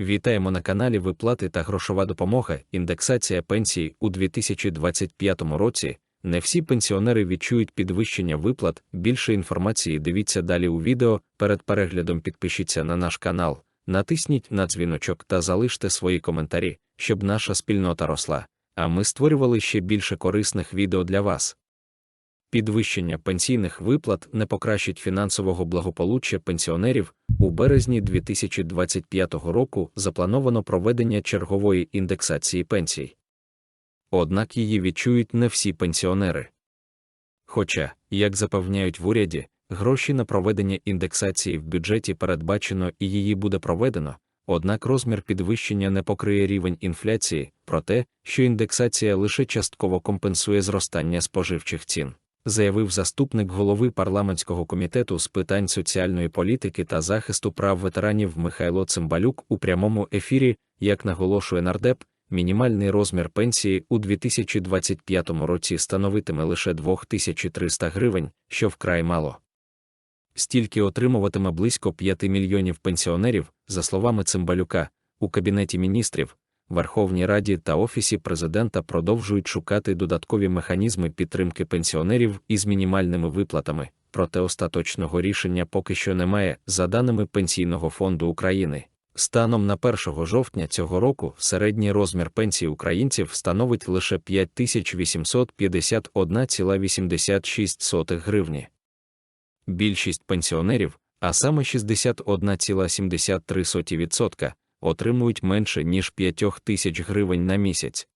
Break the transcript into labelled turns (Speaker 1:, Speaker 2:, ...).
Speaker 1: Вітаємо на каналі Виплати та грошова допомога. Індексація пенсій у 2025 році. Не всі пенсіонери відчують підвищення виплат. Більше інформації дивіться далі у відео. Перед переглядом підпишіться на наш канал, натисніть на дзвіночок та залиште свої коментарі, щоб наша спільнота росла. А ми створювали ще більше корисних відео для вас. Підвищення пенсійних виплат не покращить фінансового благополуччя пенсіонерів. У березні 2025 року заплановано проведення чергової індексації пенсій. Однак її відчують не всі пенсіонери. Хоча, як запевняють в уряді, гроші на проведення індексації в бюджеті передбачено і її буде проведено, однак розмір підвищення не покриє рівень інфляції, про те, що індексація лише частково компенсує зростання споживчих цін заявив заступник голови парламентського комітету з питань соціальної політики та захисту прав ветеранів Михайло Цимбалюк у прямому ефірі, як наголошує нардеп, мінімальний розмір пенсії у 2025 році становитиме лише 2300 гривень, що вкрай мало. Стільки отримуватиме близько 5 мільйонів пенсіонерів, за словами Цимбалюка, у Кабінеті міністрів, Верховній Раді та Офісі президента продовжують шукати додаткові механізми підтримки пенсіонерів із мінімальними виплатами, проте остаточного рішення поки що немає, за даними Пенсійного фонду України. Станом на 1 жовтня цього року середній розмір пенсії українців становить лише 5851,86 гривні. Більшість пенсіонерів, а саме 61,73%, отримують менше ніж 5 тисяч гривень на місяць.